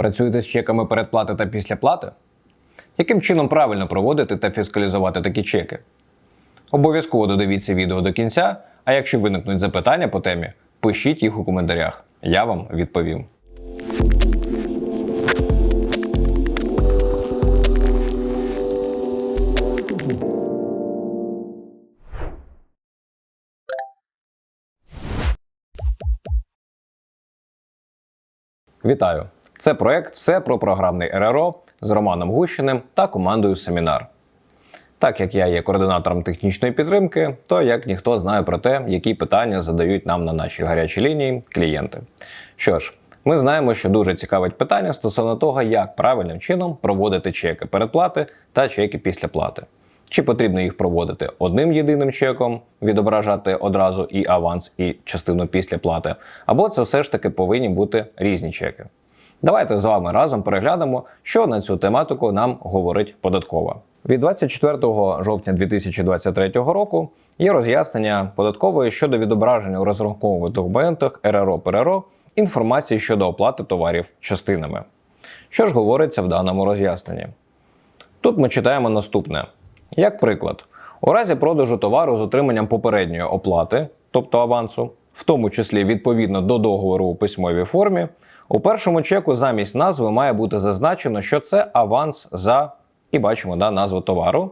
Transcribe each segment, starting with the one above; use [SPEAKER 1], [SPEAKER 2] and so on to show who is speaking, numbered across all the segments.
[SPEAKER 1] Працюєте з чеками передплати та післяплати? Яким чином правильно проводити та фіскалізувати такі чеки? Обов'язково додивіться відео до кінця, а якщо виникнуть запитання по темі, пишіть їх у коментарях. Я вам відповім. Вітаю! Це проект Все про програмний РРО з Романом Гущиним та командою Семінар. Так як я є координатором технічної підтримки, то як ніхто знає про те, які питання задають нам на нашій гарячій лінії клієнти. Що ж, ми знаємо, що дуже цікавить питання стосовно того, як правильним чином проводити чеки передплати та чеки післяплати. Чи потрібно їх проводити одним єдиним чеком, відображати одразу і аванс, і частину післяплати, або це все ж таки повинні бути різні чеки. Давайте з вами разом переглянемо, що на цю тематику нам говорить податкова. Від 24 жовтня 2023 року є роз'яснення податкової щодо відображення у розрахункових документах РРО ПРРО інформації щодо оплати товарів частинами. Що ж говориться в даному роз'ясненні? Тут ми читаємо наступне. Як приклад, у разі продажу товару з отриманням попередньої оплати, тобто авансу, в тому числі відповідно до договору у письмовій формі, у першому чеку замість назви має бути зазначено, що це аванс за, і бачимо да, назву товару,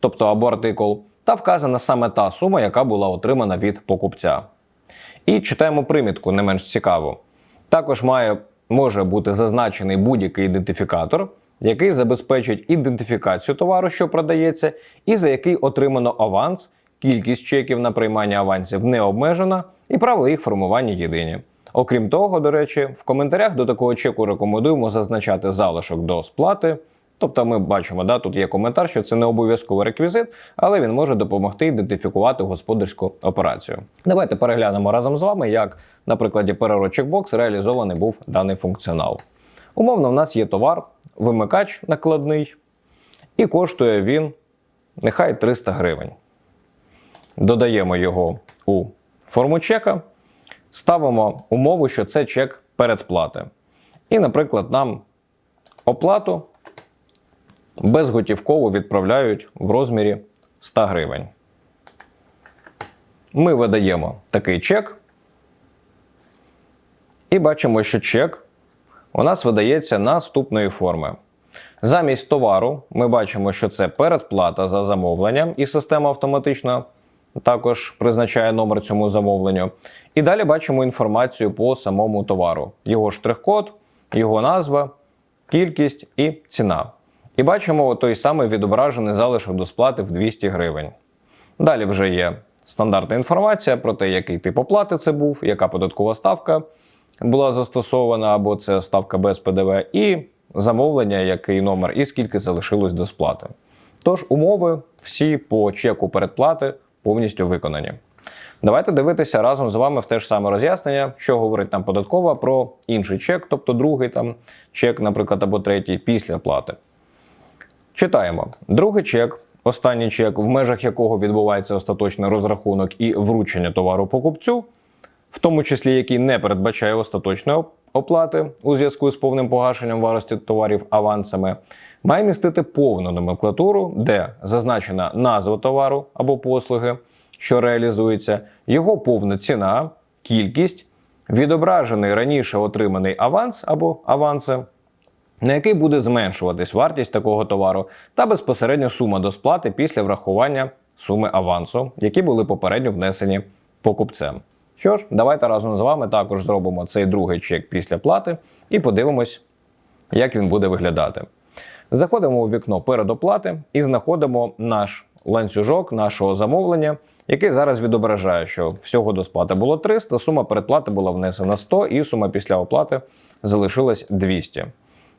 [SPEAKER 1] тобто або артикул, та вказана саме та сума, яка була отримана від покупця. І читаємо примітку не менш цікаву. Також має, може бути зазначений будь-який ідентифікатор, який забезпечить ідентифікацію товару, що продається, і за який отримано аванс, кількість чеків на приймання авансів не обмежена, і правила їх формування єдині. Окрім того, до речі, в коментарях до такого чеку рекомендуємо зазначати залишок до сплати. Тобто ми бачимо, да, тут є коментар, що це не обов'язковий реквізит, але він може допомогти ідентифікувати господарську операцію. Давайте переглянемо разом з вами, як на прикладі переро чекбокс реалізований був даний функціонал. Умовно, в нас є товар, вимикач накладний, і коштує він нехай 300 гривень. Додаємо його у форму чека, ставимо умову, що це чек передплати. І, наприклад, нам оплату безготівково відправляють в розмірі 100 гривень. Ми видаємо такий чек. І бачимо, що чек у нас видається наступної форми. Замість товару ми бачимо, що це передплата за замовленням, і система автоматично також призначає номер цьому замовленню. І далі бачимо інформацію по самому товару: його штрих-код, його назва, кількість і ціна. І бачимо той самий відображений залишок до сплати в 200 гривень. Далі вже є стандартна інформація про те, який тип оплати це був, яка податкова ставка була застосована, або це ставка без ПДВ, і замовлення, який номер, і скільки залишилось до сплати. Тож умови всі по чеку передплати повністю виконані. Давайте дивитися разом з вами в те ж саме роз'яснення, що говорить нам податкова про інший чек, тобто другий там чек, наприклад, або третій після плати. Читаємо. Другий чек, останній чек, в межах якого відбувається остаточний розрахунок і вручення товару покупцю, в тому числі який не передбачає остаточної оплати у зв'язку з повним погашенням вартості товарів авансами, має містити повну номенклатуру, де зазначена назва товару або послуги, що реалізується, його повна ціна, кількість, відображений раніше отриманий аванс або аванси, на який буде зменшуватись вартість такого товару, та безпосередньо сума до сплати після врахування суми авансу, які були попередньо внесені покупцем. Що ж, давайте разом з вами також зробимо цей другий чек після плати і подивимось, як він буде виглядати. Заходимо у вікно передоплати і знаходимо наш ланцюжок нашого замовлення, який зараз відображає, що всього до сплати було 300, сума передплати була внесена 100 і сума після оплати залишилась 200.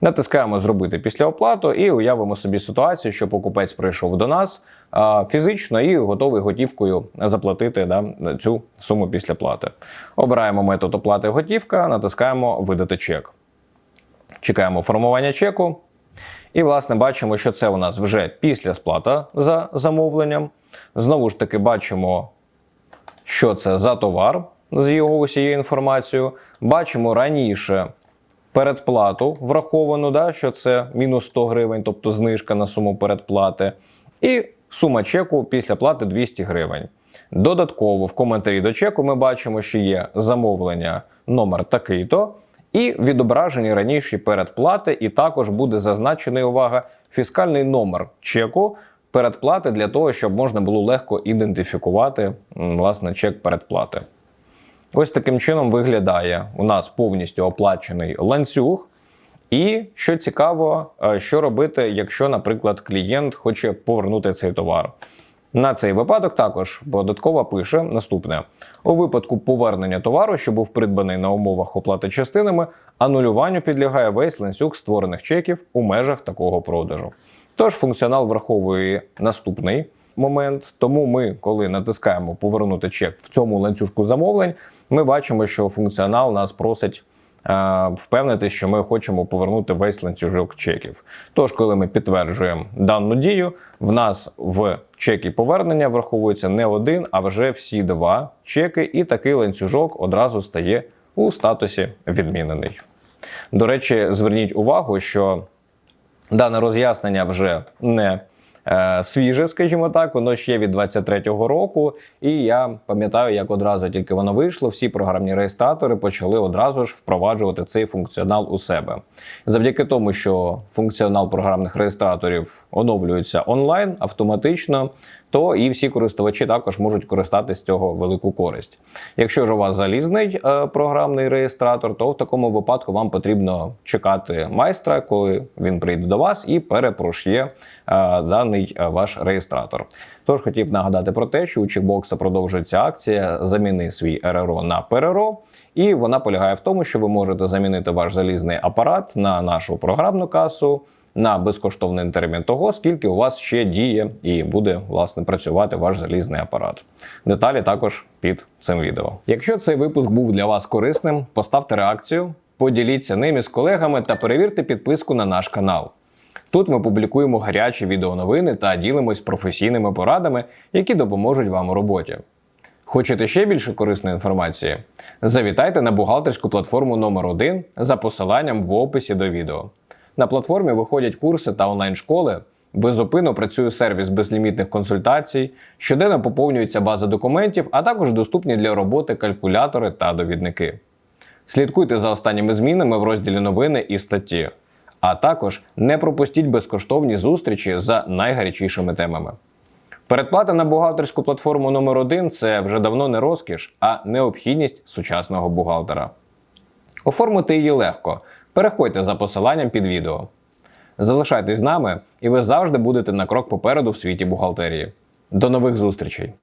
[SPEAKER 1] Натискаємо Зробити після оплату і уявимо собі ситуацію, що покупець прийшов до нас фізично і готовий готівкою заплатити да, цю суму після плати. Обираємо метод оплати готівка, натискаємо Видати чек. Чекаємо формування чеку. І, власне, бачимо, що це у нас вже після сплата за замовленням. Знову ж таки, бачимо, що це за товар з його усією інформацією. Бачимо раніше передплату враховану, да, що це мінус 100 гривень, тобто знижка на суму передплати, і сума чеку після плати 200 гривень. Додатково в коментарі до чеку ми бачимо, що є замовлення номер такий-то, і відображені раніше передплати, і також буде зазначений увага фіскальний номер чеку передплати для того, щоб можна було легко ідентифікувати власне чек передплати. Ось таким чином виглядає у нас повністю оплачений ланцюг. І що цікаво, е, що робити, якщо, наприклад, клієнт хоче повернути цей товар. На цей випадок також податкова пише наступне: у випадку повернення товару, що був придбаний на умовах оплати частинами, анулюванню підлягає весь ланцюг створених чеків у межах такого продажу. Тож функціонал враховує наступний момент. Тому ми, коли натискаємо повернути чек в цьому ланцюжку замовлень, ми бачимо, що функціонал нас просить е, впевнити, що ми хочемо повернути весь ланцюжок чеків. Тож, коли ми підтверджуємо дану дію, в нас в чекі повернення враховується не один, а вже всі два чеки, і такий ланцюжок одразу стає у статусі відмінений. До речі, зверніть увагу, що дане роз'яснення вже не свіже, скажімо так, воно ще від 23-го року. І я пам'ятаю, як одразу тільки воно вийшло, всі програмні реєстратори почали одразу ж впроваджувати цей функціонал у себе. Завдяки тому, що функціонал програмних реєстраторів оновлюється онлайн автоматично, то і всі користувачі також можуть користатися з цього велику користь. Якщо ж у вас залізний е, програмний реєстратор, то в такому випадку вам потрібно чекати майстра, коли він прийде до вас і перепрошє е, даний е, ваш реєстратор. Тож хотів нагадати про те, що у чекбокса продовжується акція Заміни свій РРО на ПРРО, і вона полягає в тому, що ви можете замінити ваш залізний апарат на нашу програмну касу на безкоштовний термін того, скільки у вас ще діє і буде власне працювати ваш залізний апарат. Деталі також під цим відео. Якщо цей випуск був для вас корисним, поставте реакцію, поділіться ним із колегами та перевірте підписку на наш канал. Тут ми публікуємо гарячі відеоновини та ділимось професійними порадами, які допоможуть вам у роботі. Хочете ще більше корисної інформації? Завітайте на бухгалтерську платформу номер 1 за посиланням в описі до відео. На платформі виходять курси та онлайн-школи. Безупинно працює сервіс безлімітних консультацій, щоденно поповнюється база документів, а також доступні для роботи калькулятори та довідники. Слідкуйте за останніми змінами в розділі новини і статті. А також не пропустіть безкоштовні зустрічі за найгарячішими темами. Передплата на бухгалтерську платформу номер 1 це вже давно не розкіш, а необхідність сучасного бухгалтера. Оформити її легко. Переходьте за посиланням під відео. Залишайтесь з нами, і ви завжди будете на крок попереду в світі бухгалтерії. До нових зустрічей!